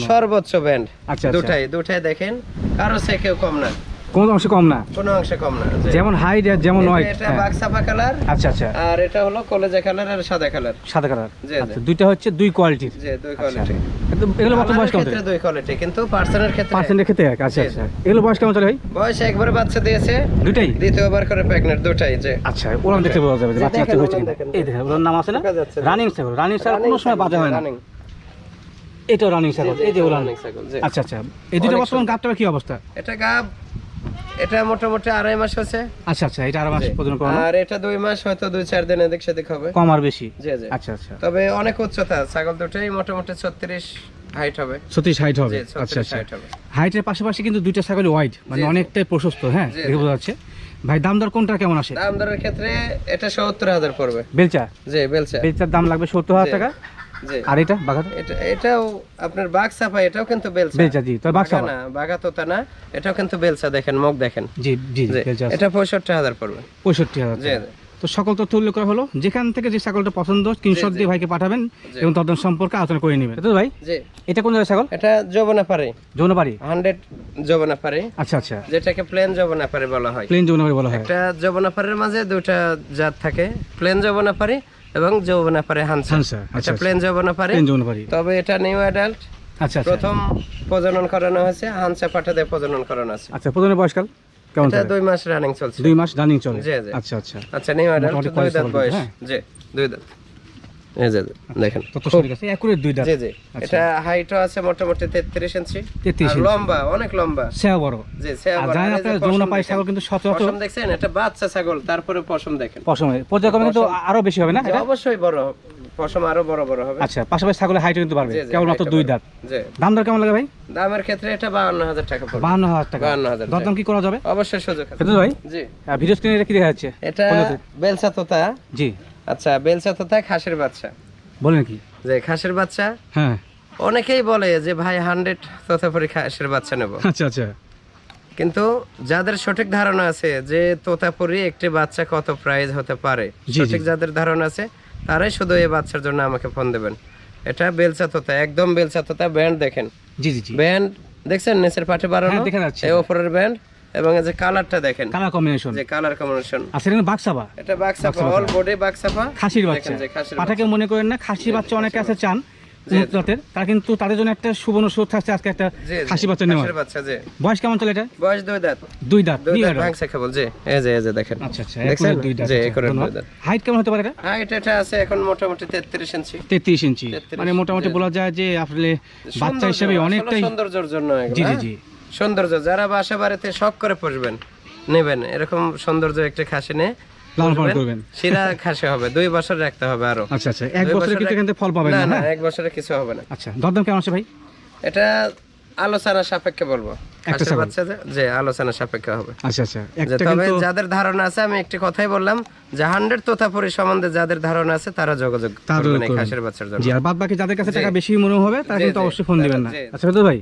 সর্বোচ্চ ব্যান্ড আচ্ছা, আচ্ছা। দুটাই দুটাই দেখেন। কারও সে কেউ কম না। কোন অংশে কম না? কোনো অংশে কম না যেমন হাইট আর যেমন এটা- হোয়াইট এটা বাঘ সাপা কালার আচ্ছা আচ্ছা। আর এটা হলো কলেজা কালার আর সাদা কালার সাদা কালার জি, জি। আচ্ছা দুইটা হচ্ছে দুই কোয়ালিটির যে দুই আচ্ছা। কোয়ালিটি কিন্তু এগুলো বর্তমান বয়স কেমন ক্ষেত্রে দুই কোয়ালিটি কিন্তু পার্সনের ক্ষেত্রে পার্সেন্টের ক্ষেত্রে এক আচ্ছা আচ্ছা। এগুলো বয়স কেমন চলে ভাই? বয়স একবারে বাচ্চা দিয়েছে। দুইটাই? দ্বিতীয়বার করে প্রেগনেন্ট দুটাই যে আচ্ছা ওরান দেখতে বোঝা যাবে বাচ্চা কাচ্চা হয়েছে। এই দেখেন ওর নাম আছে না? রানিং ছাগল রানিং ছাগল কোনো সময় বাজে হয় না। রানিং এটাও রানিং ছাগল এই যে ওরান রানিং ছাগল জি। আচ্ছা আচ্ছা। এই দুটো বর্তমান গাবটার কি অবস্থা? এটা গাব এটা মোটামুটি আড়াই মাস হচ্ছে আচ্ছা আচ্ছা এটা আরও মাস পর্যন্ত করানো আর এটা দুই মাস হয়তো দুই চার দিন এদিক সেদিক হবে। কম আর বেশি? জি জি। আচ্ছা আচ্ছা। তবে অনেক উচ্চতা ছাগল দুটোই মোটামুটি ছত্রিশ হাইট হবে। ছত্রিশ হাইট হবে? আচ্ছা আচ্ছা। হাইট হবে। হাইটের পাশাপাশি কিন্তু দুইটা ছাগল ওয়াইড মানে। অনেকটাই প্রশস্ত হ্যাঁ? দেখে বোঝা যাচ্ছে। ভাই দাম দর কোনটা কেমন আসে দাম দরের ক্ষেত্রে এটা সত্তর হাজার পড়বে। বেলচা? জি বেলচা। বেলচার দাম লাগবে সত্তর হাজার। টাকা। আর এটা বাঘা এটা এটাও আপনার বাঘ চাপা এটাও কিন্তু বেলচা। বেলচা জি তবে বাঘা বাঘা না বাঘা তোতা না এটাও কিন্তু বেলচা দেখেন মুখ দেখেন। জি জি জি জি, বেলচা আছে। এটা পঁয়ষট্টি হাজার পড়বে। পঁয়ষট্টি হাজার জি তো সকল তথ্য উল্লেখ করা হলো। যেখান থেকে যে ছাগলটা পছন্দ স্ক্রিনশট দিয়ে ভাইকে পাঠাবেন এবং তদন্ত সম্পর্কে আলোচনা করে নেবেন। তো ভাই এটা কোন ছাগল? এটা যৌবনা পারে যৌনবাড়ি হান্ড্রেড যৌবনা আচ্ছা আচ্ছা। যেটাকে প্লেন যৌবনা বলা হয়। প্লেন যৌনবাড়ি বলা হয়। একটা যৌবনাপারের মাঝে দুটা জাত থাকে। প্লেন যৌবনা পারে এবং যৌবনা পারে হানসা। আচ্ছা, প্লেন যৌবনা পারে। তবে এটা নিউ অ্যাডাল্ট আচ্ছা আচ্ছা। প্রথম প্রজনন করানো হয়েছে হানসা পাঠাতে প্রজনন করানো আছে। আচ্ছা প্রজনন বয়সকাল কেমন এটা দুই মাস রানিং চলছে। দুই মাস রানিং চলে? জি, জি। আচ্ছা আচ্ছা। আচ্ছা নিউ অ্যাডাল্ট দুই দাঁত বয়স। হ্যাঁ। জি দুই দাঁত। দেখেন। তত সঠিক আছে একুরেট দুই দাঁত। জি জি। এটা হাইটও আছে মোটামুটি তেত্রিশ ইঞ্চি আর লম্বা অনেক লম্বা। সেও বড়। জি সে আর আবার জানেন এই যে আপনার পশম যমুনা পাই ছাগল কিন্তু সচরাচর পশম দেখছেন? এটা বাচ্চা ছাগল তারপরে পশম দেখেন। পশমে পর্যায়ক্রমে কিন্তু আরও বেশি হবে না এটা? অবশ্যই বড়। পশম আরও বড় বড় হবে। আচ্ছা পাশাপাশি ছাগলের হাইট কিন্তু বাড়বে। দুই। দাঁত। দাম দর কেমন লাগে ভাই? দামের ক্ষেত্রে এটা টাকা পড়বে। বাহান্ন হাজার টাকা। 52,000 দরদাম কি করা যাবে? অবশ্যই সুযোগ আছে। ভাই? জি। ভিডিও স্ক্রিনে কি দেখা যাচ্ছে? এটা বেলসা তোতা। জি। আচ্ছা বেলসা তোতা খাসের বাচ্চা। বলেন কি? যে খাসের বাচ্চা হ্যাঁ। অনেকেই বলে যে ভাই হান্ড্রেড তোতাপুরি খাসের বাচ্চা নেব। আচ্ছা আচ্ছা। কিন্তু যাদের সঠিক ধারণা আছে যে তোতাপুরি একটি বাচ্চা কত প্রাইস হতে পারে। সঠিক যাদের ধারণা আছে তারাই শুধু এই বাচ্চার জন্য আমাকে ফোন দেবেন। এটা বেলচা তোতা একদম বেলচা তোতা ব্যান্ড দেখেন। জি জি ব্যান্ড দেখছেন নিচের পাটে বাড়ানো হ্যাঁ। এই উপরের ব্যান্ড এবং এই যে কালারটা দেখেন। কালার কম্বিনেশন যে কালার কম্বিনেশন আর সেখানে বাক্সাবা এটা বাক্সাপা অল বডি বাক্সাপা খাসির দেখেন বাচ্চা যে পাঠাকে মনে করেন না খাসির বাচ্চা অনেকে আছে চান জাতের তারা কিন্তু তাদের জন্য একটা সুবর্ণ সুযোগ থাকছে আজকে একটা খাসি বাচ্চা নেওয়ার। খাসির বাচ্চা যে বয়স কেমন চলে এটা? বয়স দুই দাঁত। দুই দাঁত দুই দাঁত অ্যাডাল্ট। ভাঙছে কেবল যে এই যে এই যে দেখেন। আচ্ছা আচ্ছা দেখছেন? দুই দাঁত জি, আচ্ছা, একুরেট দুই দাঁত। হাইট কেমন হতে পারে এটা? হাইট এটা আছে এখন মোটামুটি তেত্রিশ ইঞ্চি। তেত্রিশ ইঞ্চি। মানে মোটামুটি বলা যায় যে আসলে বাচ্চা হিসেবে অনেকটাই সৌন্দর্যের জন্য জি জি হ্যাঁ? জি। সৌন্দর্য যারা বাসা বাড়িতে শখ করে পুষবেন নেবেন। এরকম সৌন্দর্য একটা খাসি নে লালন পালন করবেন। সেরা খাসি হবে দুই বছর রাখতে হবে আরও। আচ্ছা আচ্ছা। এক বছরে কিন্তু ফল পাবেন না না হ্যাঁ? এক বছরে কিছু হবে না। আচ্ছা দরদাম কেমন আছে ভাই? এটা আলোচনা সাপেক্ষে বলব। যে আলোচনা সাপেক্ষে হবে। আচ্ছা আচ্ছা তবে যাদের ধারণা আছে আমি একটি কথাই বললাম যে হান্ড্রেড তোতাপুরি সম্বন্ধে যাদের ধারণা আছে তারা যোগাযোগ করবেন এই। বাচ্চার জন্য। আর বাদ বাকি যাদের কাছে টাকা বেশি মনে হবে তারা কিন্তু অবশ্যই ফোন দিবেন না। আচ্ছা তো ভাই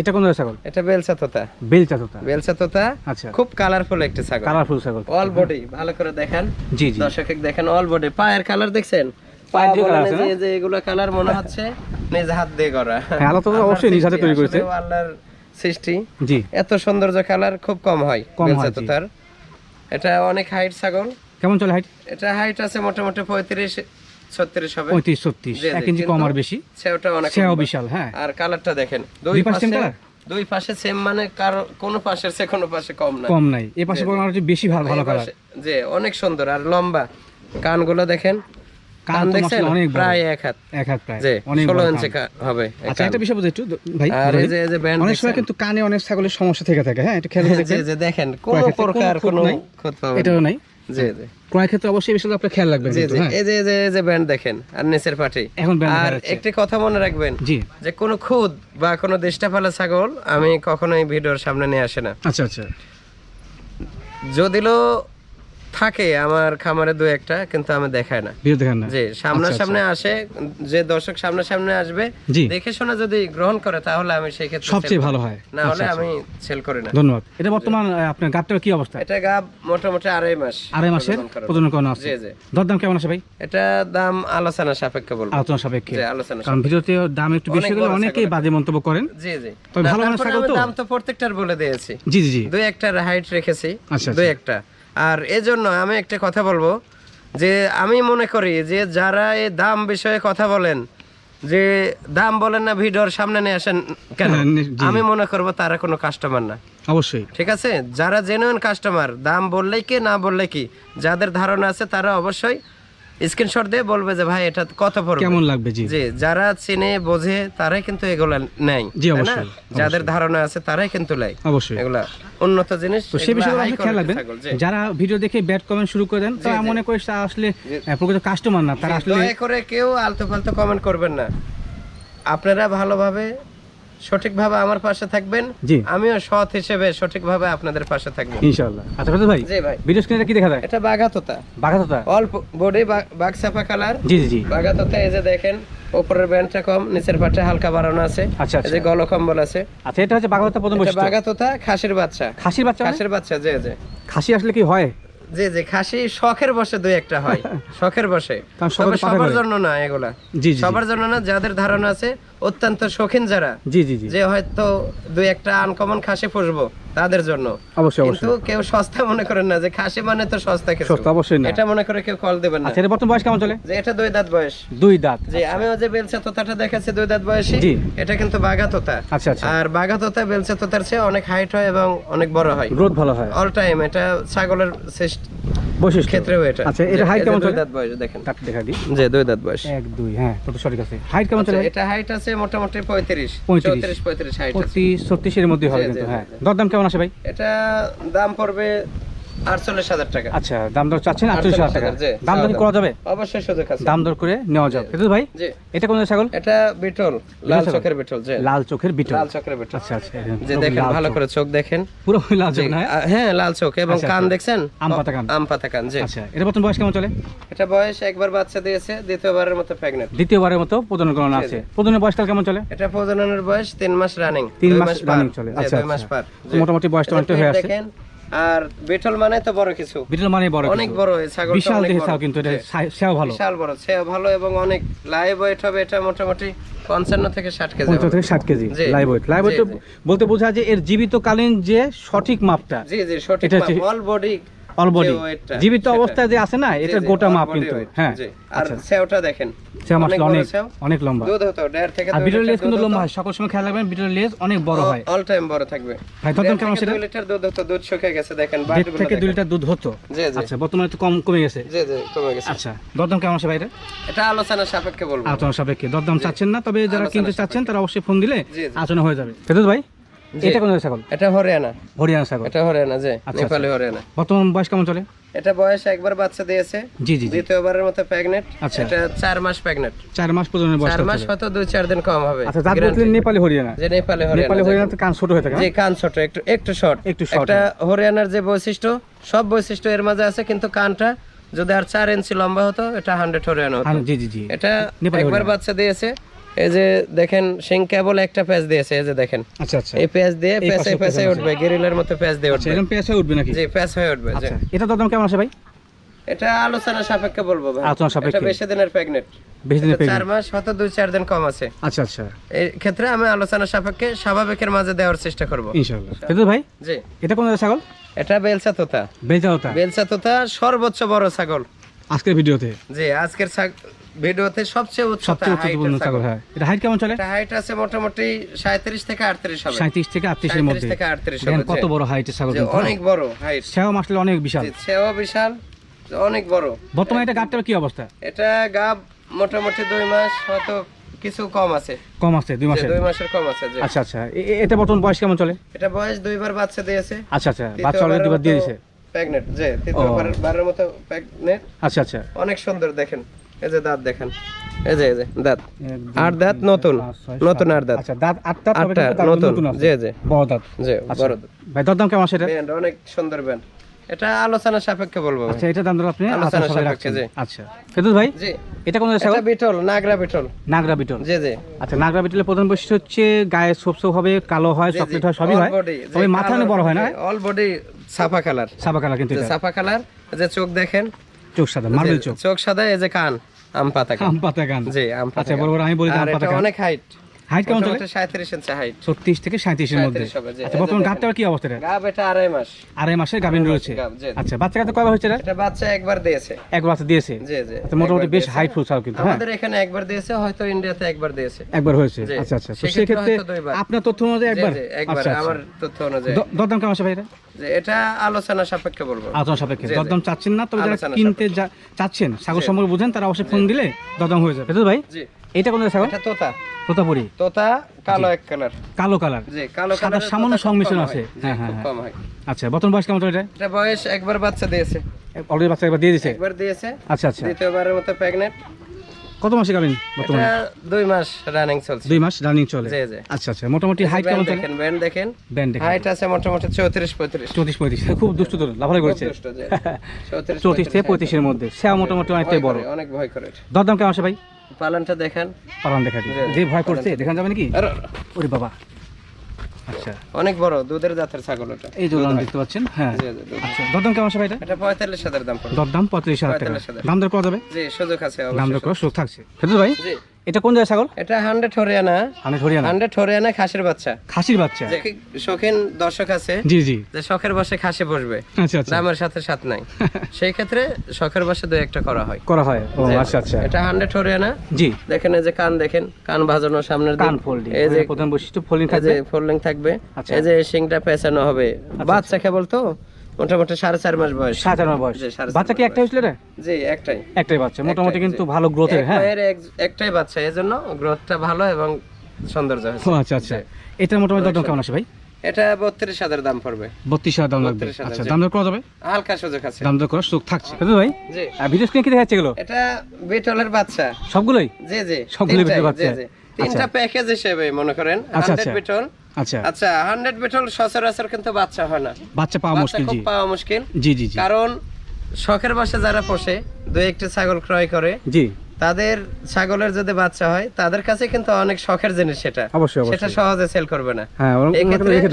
এটা কোন ছাগল? এটা বেলসা তোতা। বেল চাচা বেলসা তোতা আচ্ছা। খুব কালারফুল একটি ছাগল। কালারফুল ছাগল। অল বডি ভালো করে দেখেন। জি জি। দর্শক দেখেন অল বডি পায়ের কালার দেখছেন? পায়ের পা দিয়ে বলেন colour আছে যে যে এগুলো কালার মনে হচ্ছে নিজ হাত দিয়ে করা। হ্যাঁ, আল্লাহ তো অবশ্যই নিজ হাতে তৈরি করেছে। আল্লাহর সৃষ্টি। জি। এত সৌন্দর্য কালার খুব কম হয় কম হয়, বেলচা জি। এটা অনেক হাইট ছাগল। কেমন চলে হাইট এটা হাইট আছে মোটামুটি পঁয়ত্রিশ ছত্রিশ হবে। পঁয়ত্রিশ ছত্রিশ। জি, জি, এক ইঞ্চি কম আর বেশি? সেওটা অনেক সেও বিশাল হ্যাঁ। আর কালারটা দেখেন দুই পাশে? দুই সেম মানে কারও কোনো পাশের সে কোনো পাশে কম না কম নাই। এ পাশে বরং আরও বেশি ভালো ভালো কালার পাশে- যে অনেক সুন্দর আর লম্বা। কানগুলো দেখেন কান দেখছেন? প্রায় এক হাত। এক হাত প্রায়। অনেক ষোলো বড় ইঞ্চি হবে আচ্ছা একটা বিষয় বলতে একটু ভাই আর এই যে এই যে ব্যান্ড অনেক সময় কিন্তু কানে অনেক ছাগলের সমস্যা থেকে থাকে হ্যাঁ এটা খেয়াল করে যে যে দেখেন কোনো প্রকার কোনো পাবেন এটাও নাই। জি জি। ক্রয় ক্ষেত্রে অবশ্যই বিষয়টা আপনার খেয়াল রাখবেন জি জি হ্যাঁ। এই যে এই যে এই যে ব্যান্ড দেখেন আর নিচের পাটি। এখন আর। একটি কথা মনে রাখবেন জি। যে কোনো খুদ বা কোনো দেশটা ফেলা ছাগল আমি কখনোই ভিডিওর সামনে নিয়ে আসে না। আচ্ছা আচ্ছা। যদিও থাকে আমার খামারে দু একটা কিন্তু আমি দেখাই না। ভিডিও দেখেন না? যে সামনাসামনি আসে যে দর্শক সামনাসামনি আসবে দেখে শুনে যদি গ্রহণ করে তাহলে আমি সেই ক্ষেত্রে সবচেয়ে ভালো হয়। না হলে আচ্ছা, আমি সেল করি না। ধন্যবাদ। এটা বর্তমান আপনার গাবটার কি অবস্থা? এটা গাব মোটামুটি আড়াই মাস আড়াই মাসের প্রজনন করানো। আছে। জি জি। দরদাম কেমন আছে ভাই? এটা দাম আলোচনা সাপেক্ষে বলব। আলোচনা সাপেক্ষে। যে আলোচনা কারণ ভিডিওতে দাম একটু বেশি হলে অনেকেই বাজে মন্তব্য করেন। জি জি। তবে ভালো তারপরে ছাগল তো? দাম তো প্রত্যেকটার বলে দিয়েছি। জি জি জি। দুই একটার হাইট রেখেছি। আচ্ছা, দুই একটা। আর এজন্য আমি একটা কথা বলব যে আমি মনে করি যে যারা এই দাম বিষয়ে কথা বলেন যে দাম বলেন না ভিডিওর সামনে নিয়ে আসেন কেন? হ্যাঁ, আমি মনে করব তারা কোনো কাস্টমার না। অবশ্যই। ঠিক আছে? যারা জেনুইন কাস্টমার দাম বললেই কি না বললে কি যাদের ধারণা আছে তারা অবশ্যই স্ক্রিনশট দিয়ে বলবে যে ভাই এটা কত পড়বে? কেমন লাগবে? জি। জি যারা চিনে বোঝে তারাই কিন্তু এগুলা নেয়। জি, অবশ্যই, যাদের ধারণা আছে তারাই কিন্তু নেয়। অবশ্যই। এগুলা উন্নত জিনিস তো সেই বিষয়ে আপনি খেয়াল রাখবেন যারা ভিডিও দেখে ব্যাড কমেন্ট শুরু করে দেন তারা মনে করে আসলে প্রকৃত কাস্টমার না তারা আসলে দয়া করে কেউ আলতু ফালতু কমেন্ট করবেন না। আপনারা ভালোভাবে সঠিকভাবে আমার পাশে থাকবেন। আমিও সৎ হিসেবে সঠিকভাবে আপনাদের পাশে থাকব। ইনশাআল্লাহ। আচ্ছা ভাই? জি ভাই। ভিডিও স্ক্রিনে কি দেখা যায়? এটা বাঘাতোতা। বাঘাততা? অল্প বডি বাঘ সাফা কালার জি জি জি। বাঘাতোতা এই যে দেখেন উপরের ব্যান্ডটা কম নিচের পাটে হালকা বাড়ানো আছে। আচ্ছা, এই যে আচ্ছা। গল কম্বল আছে। আচ্ছা এটা হচ্ছে বাঘাততা প্রথম বৈশিষ্ট্য। বাঘাতোতা খাসির বাচ্চা। খাসির বাচ্চা মানে? খাসির বাচ্চা জি জি। খাসি আসলে কি হয়? জি জি খাসি শখের বসে দুই একটা হয় শখের বসে। তবে সবার জন্য না এগুলা। জি সবার জন্য না যাদের ধারণা আছে অত্যন্ত শৌখিন যারা জি জি জি। যে হয়তো দুই একটা আনকমন খাসি পুষবো। তাদের জন্য। অবশ্যই কিন্তু কেউ সস্তা মনে করেন না যে খাসি মানে তো সস্তা কিছু। সস্তা অবশ্যই না। এটা মনে করে কেউ কল দেবেন না। আচ্ছা এটা বর্তমান বয়স কেমন চলে? যে এটা দুই দাঁত বয়স। দুই দাঁত জি আমিও যে বেলচা তোতাটা দেখাচ্ছি দুই দাঁত বয়সী। এটা কিন্তু বাঘা তোতা। আচ্ছা আচ্ছা। আর বাঘা তোতা বেলচা তোতার চেয়ে অনেক হাইট হয় এবং অনেক বড় হয়। গ্রোথ ভালো হয়। অল টাইম এটা ছাগলের বৈশিষ্ট্য। ক্ষেত্রেও এটা। আচ্ছা এটা হাইট কেমন চলে? দাঁত বয়স দেখেন। তাক দেখা দিই। যে দুই দাঁত বয়স। এক দুই হ্যাঁ কত সঠিক আছে। হাইট কেমন চলে? আচ্ছা, এটা হাইট আছে মোটামুটি পঁয়ত্রিশ। 35 চৌত্রিশ পঁয়ত্রিশ হাইট আছে। পঁচিশ ছত্রিশের মধ্যে হবে কিন্তু হ্যাঁ। দরদাম কেমন আছে ভাই? এটা দাম পড়বে আটচল্লিশ হাজার টাকা। আচ্ছা দাম দর চাচ্ছেন আটচল্লিশ হাজার টাকা। দাম দর করা যাবে? অবশ্যই সুযোগ আছে। দাম দর করে নেওয়া যাবে। কিন্তু ভাই এটা কোন ছাগল? এটা বিটল লাল চোখের বিটল যে লাল চোখের বিটল। লাল চোখের বিটল। আচ্ছা যে দেখেন ভালো করে চোখ দেখেন। পুরো লাল চোখ না হ্যাঁ? লাল চোখ এবং কান। দেখছেন? আম পাতা কান। আম পাতা কান জি। আচ্ছা বর্তমান বয়স কেমন চলে? এটা বয়স একবার বাচ্চা দিয়েছে দ্বিতীয়বারের মতো দ্বিতীয়বারের মতো প্রজনন করানো আছে। প্রজনের বয়সকাল কেমন চলে? এটা প্রজননের বয়স তিন মাস রানিং তিন মাস রানিং চলে। আচ্ছা মাস পার। মোটামুটি বয়সটা অনেকটা হয়ে দেখেন আর বিটল মানে তো বড় কিছু। বিটল মানে বড় অনেক বড় ছাগল বিশাল ছাগল কিন্তু এটা সেও ভালো। বিশাল বড় সেও ভালো এবং অনেক লাইভ ওয়েট হবে এটা মোটামুটি পঞ্চান্ন থেকে ষাট কেজি পঞ্চাশ হবে। থেকে ষাট কেজি জি, লাইভ ওয়েট লাইভ ওয়েট বলতে বোঝা যে এর জীবিতকালীন যে সঠিক মাপটা জি জি সঠিক মাপ অল বডি অল বডি জীবিত অবস্থায় যে আছে না এটা গোটা মাপ কিন্তু হ্যাঁ। আর আচ্ছা সেওটা দেখেন। অনেক অনেক লম্বা। দুধ হতো দেড় থেকে আর বিটল লেজ কিন্তু লম্বা হয় সকল সময় খেয়াল রাখবেন বিটল লেজ অনেক বড় হয়। অল টাইম বড় থাকবে। ভাই দরদাম কেমন সেটা দুই লিটার দুধ হতো দুধ শুকিয়ে গেছে দেখেন বাটিগুলো থেকে লিটার দুধ হতো? আচ্ছা বর্তমানে কম কমে গেছে? জি জি কমে গেছে। আচ্ছা দরদাম কেমন আছে এটা আলোচনা সাপেক্ষে বলব। আলোচনা সাপেক্ষে। দরদাম চাচ্ছেন না তবে যারা কিনতে চাচ্ছেন তারা অবশ্যই ফোন দিলে। আলোচনা হয়ে যাবে। ভাই। এটা কোন ছাগল? এটা হরিয়ানা। হরিয়ানা ছাগল। এটা হরিয়ানা আচ্ছা। নেপালি হরিয়ানা। বর্তমান বয়স কেমন চলে? এটা বয়স একবার বাচ্চা দিয়েছে। জি জি দ্বিতীয়বারের মতো প্রেগনেন্ট আচ্ছা। এটা মাস প্রেগনেন্ট মাস পর্যন্ত বয়স মাস হয়তো দুই চার দিন কম হবে। আচ্ছা। নেপালি হরিয়ানা। যে নেপালে নেপালি হরিয়ানা হরিয়ানা কান ছোট হয়ে থাকে যে কান ছোট একটু একটু শর্ট একটু short, একটা হরিয়ানার যে বৈশিষ্ট্য সব বৈশিষ্ট্য এর মাঝে আছে কিন্তু কানটা যদি আর চার ইঞ্চি লম্বা হতো এটা হান্ড্রেড হরিয়ানা হতো। হ্যাঁ, জি জি জি। এটা একবার বাচ্চা দিয়েছে এই যে দেখেন সিং কেবল একটা প্যাচ দিয়েছে এই যে দেখেন। আচ্ছা আচ্ছা। এই প্যাচ দিয়ে প্যাচে প্যাচে উঠবে গেরিলার মতো প্যাচ দিয়ে আচ্ছা উঠবে। এরকম হয়ে উঠবে নাকি? জি প্যাচ হয়ে উঠবে আচ্ছা এটা কেমন আছে ভাই? এটা আলোচনা সাপেক্ষে বলব ভাই। আলোচনা সাপেক্ষে। এটা বেশি দিনের প্রেগনেন্ট বেশি দিনের চার প্রেগনেন্ট মাস হয়তো দুই চার দিন কম আছে। আচ্ছা আচ্ছা। এই ক্ষেত্রে আমি আলোচনা সাপেক্ষে স্বাভাবিকের মাঝে দেওয়ার চেষ্টা করব। ইনশাআল্লাহ। ভাই? জি। এটা কোন ছাগল? এটা বেলসা তোতা। বেচা হতা বেলসা তোতা সর্বোচ্চ বড় ছাগল। আজকের ভিডিওতে? জি আজকের ছাগ- ভিডিওতে সবচেয়ে উচ্চতা হ্যাঁ। এটা হাইট কেমন চলে? এটা হাইট আছে মোটামুটি সাঁত্রিশ থেকে আটত্রিশ হবে। সাঁত্রিশ থেকে আটত্রিশের 37 মধ্যে। থেকে 38 হবে, কত বড় হাইটের ছাগল? অনেক বড় হাইট সেও আসলে অনেক বিশাল। সেও বিশাল অনেক বড়। বর্তমানে এটা গাছটার কি অবস্থা? এটা গাব মোটামুটি দুই মাস হয়তো কিছু কম আছে। কম আছে দুই মাসের? দুই মাসের কম আছে আচ্ছা আচ্ছা। এটা বর্তমান বয়স কেমন চলে? এটা বয়স দুইবার বাচ্চা দিয়েছে। আচ্ছা আচ্ছা। বাচ্চা অলরেডি দুবার দিয়ে দিছে প্রেগনেন্ট যে তৃতীয়বার বারের মতো প্রেগনেন্ট আচ্ছা আচ্ছা। অনেক সুন্দর দেখেন। এই যে দাঁত দেখেন। এই যে এই যে দাঁত। আট দাঁত নতুন নতুন। আট দাঁত। আচ্ছা দাঁত আটটা নতুন। আছে। জি জি। বড় দাঁত। জি আচ্ছা। বড় দাঁত। ভাই দরদাম কেমন এটা? ব্যান্ড অনেক সুন্দর ব্যান্ড এটা আলোচনা সাপেক্ষে বলব আচ্ছা এটা দাম আপনি আলোচনা আলোচনা সাপেক্ষে, জি। আচ্ছা। ভাই জি। এটা কোন এটা বিটল নাগরা বিটল। নাগরা বিটল। জি জি। আচ্ছা নাগরা বিটলের প্রধান বৈশিষ্ট্য হচ্ছে গায়ে সোপ সোপ হবে কালো হয় চকলেট হয় সবই হয়। তবে মাথা বড় হয় না? অল বডি সাফা কালার। সাদা কালার কিন্তু সাফা কালার। যে চোখ দেখেন চোখ সাদা মার্বেল চোখ। চোখ সাদা এই যে কান আম পাতা কান। আম পাতা কান। জি আম পাতা আচ্ছা কান। বড় বড় আমি বলি আম পাতা এটা অনেক হাইট হাইট কেমন চলে? সাঁত্রিশ ইঞ্চি হাইট ছত্রিশ থেকে 37 হবে, জি। আচ্ছা বর্তমান গাবটার কি অবস্থা এটা গাব এটা আড়াই মাস। আড়াই মাসের গাভিন রয়েছে। আচ্ছা বাচ্চা কাছে কয়বার হয়েছে এটা এটা বাচ্চা একবার দিয়েছে। এক বাচ্চা দিয়েছে? জি জি। আচ্ছা মোটামুটি বেশ দিয়েছে। ফুল ছাড় কিন্তু হ্যাঁ? আমাদের এখানে একবার দিয়েছে হয়তো ইন্ডিয়াতে একবার দিয়েছে। একবার হয়েছে? আচ্ছা আচ্ছা তো সেক্ষেত্রে সেক্ষেত্রে আপনার তথ্য অনুযায়ী একবার? আচ্ছা আচ্ছা। আমার তথ্য অনুযায়ী। দরদাম কেমন আছে ভাই এটা? যে এটা আলোচনা সাপেক্ষে বলব। আলোচনা সাপেক্ষে। দরদাম চাচ্ছেন না তবে যারা কিনতে চাচ্ছেন ছাগল সম্পর্কে বুঝেন তারা অবশ্যই ফোন দিলে দরদাম হয়ে যাবে। ভাই জি। এটা কোন ছাগল? এটা তোতা। তোতাপুরি। তোতা কালো এক কালার। কালো কালার। জি কালো সাদা কালারের সামান্য সংমিশ্রণ আছে। হয়। হ্যাঁ, হ্যাঁ। কম হয়। আচ্ছা বর্তমান বয়স কেমন এটা? এটা বয়স একবার বাচ্চা দিয়েছে। অলরেডি বাচ্চা একবার দিয়ে দিছে একবার দিয়েছে। আচ্ছা আচ্ছা। দ্বিতীয়বারের মতো প্রেগনেন্ট কত মাসে গাবেন বর্তমানে? দুই মাস রানিং চলছে। দুই মাস রানিং চলে। জি, জি। আচ্ছা আচ্ছা। মোটামুটি হাইট কেমন দেখেন ব্যান্ড দেখেন। ব্যান্ড দেখে হাইট আছে মোটামুটি চৌত্রিশ পঁয়ত্রিশ। চৌত্রিশ পঁয়ত্রিশ। খুব দুষ্ট তো লাফালাই করেছে। চৌত্রিশ চৌত্রিশ থেকে পঁয়ত্রিশের মধ্যে। সেও মোটামুটি অনেকটাই বড়। অনেক ভয় করে। দরদাম কেমন আসে ভাই? পালনটা দেখেন। পালন দেখা দিই। যে ভয় করছে দেখান যাবে নাকি? ওরে বাবা। আচ্ছা। অনেক বড় দুধের জাতের ছাগল ওটা। এই যে দেখতে পাচ্ছেন? হ্যাঁ। আচ্ছা দরদাম কেমন আসে ভাই এটা এটা পঁয়তাল্লিশ হাজার দাম পড়বে। দরদাম পঁয়ত্রিশ হাজার টাকা। দাম দর করা যাবে? জি সুযোগ আছে দাম দর করা সুযোগ থাকছে। ফেরত ভাই? জি। এটা কোন জায়গায় ছাগল? এটা হান্ড্রেড হরিয়ানা। আমি হরিয়ানা? হান্ড্রেড হরিয়ানা খাসির বাচ্চা। খাসির বাচ্চা? শৌখিন দর্শক আছে জি জি। যে শখের বসে খাসি বসবে আচ্ছা আচ্ছা। দামের সাথে সাথ নাই। সেই ক্ষেত্রে শখের বসে দুই একটা করা হয়। করা হয়? ও আচ্ছা আচ্ছা। এটা হান্ড্রেড হরিয়ানা। জি। দেখেন এই যে কান দেখেন কান ভাজানো সামনের দিক। কান ফোল্ডিং এই যে প্রধান বৈশিষ্ট্য ফোল্ডিং থাকবে? ফোল্ডিং থাকবে। আচ্ছা। এই যে শিংটা পেঁচানো হবে। বাচ্চা কেবল তো? মোটামুটি সাড়ে চার মাস বয়স। সাত আট মাস বয়স। বাচ্চা কি চার একটা হয়েছিল রে? জি একটাই। একটাই বাচ্চা মোটামুটি কিন্তু ভালো গ্রোথের হ্যাঁ? একটাই বাচ্চা এজন্য গ্রোথটা ভালো এবং সৌন্দর্য আচ্ছা আচ্ছা। এটার মোটামুটি দরদাম কেমন আসে ভাই? এটা বত্রিশ হাজার দাম পড়বে। বত্রিশ হাজার দাম লাগবে। আচ্ছা দাম দর করা যাবে? হালকা সুযোগ আছে। দাম দর করার সুযোগ থাকছে। বুঝলি ভাই? জি। আর ভিডিও স্ক্রিনে কি এগুলো? এটা বিটলের বাচ্চা। সবগুলোই? জি জি। সবগুলো তিনটাই, বিটলের বাচ্চা? তিনটা প্যাকেজ হিসেবে মনে করেন। আচ্ছা, আচ্ছা। বিটল আচ্ছা। আচ্ছা হান্ড্রেড বিটল সচরাচর কিন্তু বাচ্চা হয় না। বাচ্চা পাওয়া মুশকিল জি। পাওয়া মুশকিল। জি জি জি। কারণ শখের বসে যারা পোষে দুই একটি ছাগল ক্রয় করে জি। তাদের ছাগলের যদি বাচ্চা হয় তাদের কাছে কিন্তু অনেক শখের জিনিস সেটা। সেটা সহজে সেল করবে না। হ্যাঁ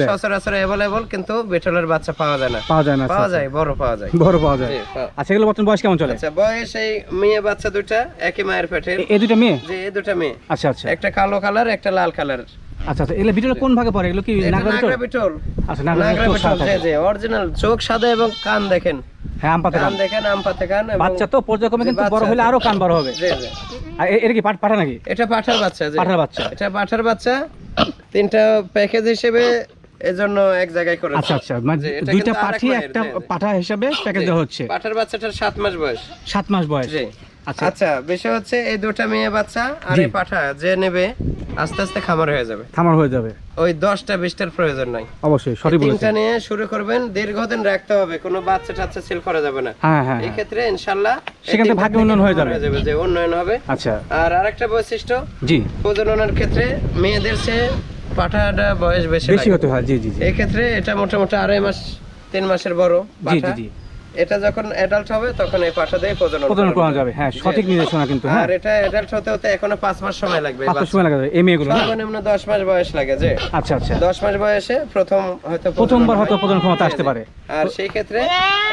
সচরাচর অ্যাভেলেবল কিন্তু বিটলের বাচ্চা পাওয়া যায় না। পাওয়া যায় না আচ্ছা, পাওয়া। যায় বড় পাওয়া যায়। বড় পাওয়া যায়। আচ্ছা এগুলো বর্তমান বয়স কেমন চলে? আচ্ছা বয়স এই মেয়ে বাচ্চা দুটা একই মায়ের পেটের এ- এই দুটো মেয়ে? যে এই দুটা মেয়ে। আচ্ছা আচ্ছা। একটা কালো কালার একটা লাল কালার আচ্ছা আচ্ছা এগুলো ভিডিওটা কোন ভাগে পড়ে? এগুলো কি নাগরা নাগরা বিটল? আচ্ছা নাগরা নাগরা বিটল জি জি অরিজিনাল চোখ সাদা এবং কান দেখেন। হ্যাঁ আম পাতা কান দেখেন আম পাতে কান বাচ্চা তো পর্যায়ক্রমে কিন্তু বড় হলে আরও কান বড় হবে। জি জি। আর এ- কি পাট পাঠা নাকি? এটা পাঠার বাচ্চা জি। পাঠার বাচ্চা। এটা পাঠার বাচ্চা। তিনটা প্যাকেজ হিসেবে এজন্য এক জায়গায় করেছে। আচ্ছা আচ্ছা মানে দুইটা পাঠি একটা। পাঠা হিসাবে প্যাকেজ দেওয়া হচ্ছে। পাঠার বাচ্চাটার সাত মাস বয়স। সাত মাস বয়স। জি। আচ্ছা। আচ্ছা বিষয় হচ্ছে এই দুটা মেয়ে বাচ্চা আর এই পাঠা যে নেবে আস্তে আস্তে খামার হয়ে যাবে। খামার হয়ে যাবে। ওই দশটা বিশটার প্রয়োজন নাই। অবশ্যই সঠিক তিনটা বলেছেন। নিয়ে শুরু করবেন দীর্ঘদিন রাখতে হবে কোনো বাচ্চা টাচ্চা সেল করা যাবে না। হ্যাঁ হ্যাঁ এই হ্যাঁ। ক্ষেত্রে ইনশাল্লাহ এই সেখান থেকে ভাগ্য উন্নয়ন হয়ে যাবে। যে উন্নয়ন হবে। আচ্ছা। আর আরেকটা বৈশিষ্ট্য জি। প্রজননের ক্ষেত্রে মেয়েদের চেয়ে পাঠাটা বয়স বেশি বেশি হতে হয় জি জি জি। এই ক্ষেত্রে এটা মোটামুটি আড়াই মাস তিন মাসের বড় জি জি জি। এটা যখন অ্যাডাল্ট হবে তখন এই পাঠা দিয়ে প্রজনন প্রদান করা যাবে। হ্যাঁ সঠিক নির্দেশনা কিন্তু হ্যাঁ। আর এটা অ্যাডাল্ট হতে হতে এখনও পাঁচ মাস সময় লাগবে এই পাঁচ বাচ্চা। সময় লাগা যাবে এই মেয়েগুলো সর্বনিম্ন দশ মাস বয়স লাগে যে আচ্ছা আচ্ছা। দশ মাস বয়সে প্রথম হয়তো প্রথমবার হয়তো প্রদান ক্ষমতা আসতে পারে। আর সেই ক্ষেত্রে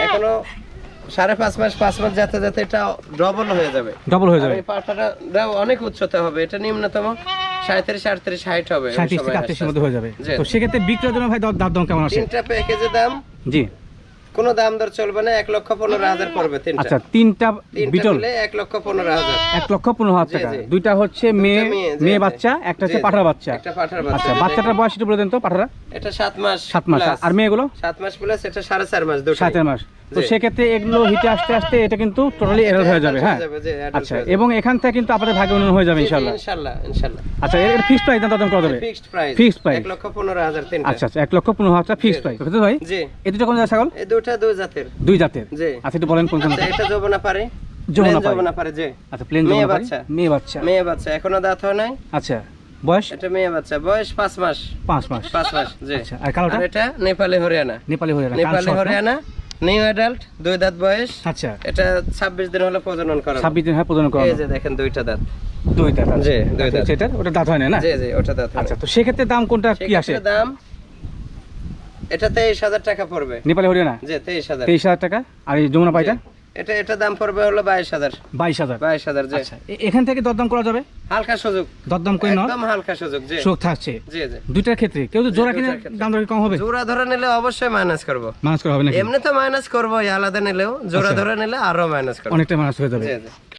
এখনও সাড়ে পাঁচ মাস পাঁচ মাস যেতে যেতে এটা ডবল হয়ে যাবে। ডবল হয়ে যাবে। এই পাঠাটাও অনেক উচ্চতা হবে এটা নিম্নতম সাঁত্রিশ আটত্রিশ হাইট হবে। সাঁত্রিশ থেকে আটত্রিশের মধ্যে হয়ে যাবে। তো সেক্ষেত্রে বিক্রয়ের জন্য ভাই দাম কেমন। আসে তিনটা প্যাকেজের দাম জি। কোনো দাম দর চলবে না এক লক্ষ পনেরো হাজার পড়বে তিনটা। আচ্ছা তিনটা বিটল। এক লক্ষ পনেরো হাজার। এক লক্ষ পনেরো হাজার টাকা। দুইটা হচ্ছে মেয়ে মেয়ে। বাচ্চা একটা হচ্ছে। পাঠার বাচ্চা। একটা পাঠার আচ্ছা বাচ্চা বাচ্চাটার বয়স একটু বলে দেন তো পাঠারা এটা সাত মাস সাত মাস। আর মেয়েগুলো? সাত মাস প্লাস এটা সাড়ে চার মাস দুটো চার মাস। তো সেক্ষেত্রে এগুলো হিটে আসতে আসতে এটা কিন্তু টোটালি এরার হয়ে যাবে হ্যাঁ? আচ্ছা এবং এখান থেকে কিন্তু আপনাদের ভাগ্য উন্নয়ন হয়ে যাবে ইনশাল্লাহ ইনশাল্লাহ ইনশাল্লাহ আচ্ছা এর ফিক্সড প্রাইস দাম করা যাবে ফিক্সড প্রাইস লক্ষ পনেরো হাজার তিনটা। আচ্ছা আচ্ছা এক লক্ষ পনেরো হাজার ফিক্সড প্রাইস বুঝতে ভাই? জি। এই দুটো কোন জায়গায় ছাগল? এই দুটা দুই জাতের। দুই জাতের? জি। আচ্ছা একটু বলেন কোন কোন আচ্ছা এটা যৌবনা পারে যমুনা পারে। পারে যে আচ্ছা প্লেন জমা বাচ্চা। মেয়ে বাচ্চা। মেয়ে বাচ্চা এখনও দাঁত হয় নাই? আচ্ছা বয়স? এটা মেয়ে বাচ্চা বয়স পাঁচ মাস। পাঁচ মাস। পাঁচ মাস জি। আচ্ছা আর কালোটা? এটা নেপালি হরিয়ানা। নেপালি গেল নেপালি হরিয়ানা নিউ অ্যাডাল্ট দুই দাঁত বয়স। আচ্ছা। এটা ছাব্বিশ দিন হলে প্রজনন করা ছাব্বিশ দিন হয় প্রজনন করা এই যে দেখেন দুইটা দাঁত। দুই দাঁত। জি, দুই আচ্ছা, দাঁত। সেটা ওটা দাঁত হয় না না? জি জি ওটা দাঁত আচ্ছা তো সেক্ষেত্রে দাম কোনটা কি আসে? দাম এটা তেইশ হাজার টাকা পড়বে। নেপালি হরিয়ানা? হাজার। তেইশ হাজার টাকা। আর এই যমুনা পাইটা এটা এটা দাম পড়বে হলো বাইশ হাজার। বাইশ হাজার। বাইশ হাজার আচ্ছা এখান থেকে দরদাম করা যাবে? হালকা সুযোগ। দরদাম করে একদম হালকা সুযোগ যে সুযোগ থাকছে। জি জি। দুইটার ক্ষেত্রে? কেউ জোড়া কিনে দাম দর কম হবে? জোড়া ধরে নিলে অবশ্যই মাইনাস করব। মাইনাস করা হবে নাকি? এমনি তো মাইনাস করব আলাদা নিলেও। জোড়া আচ্ছা। ধরে নিলে আরও মাইনাস করব। অনেকটা মাইনাস হয়ে যাবে। জি জি।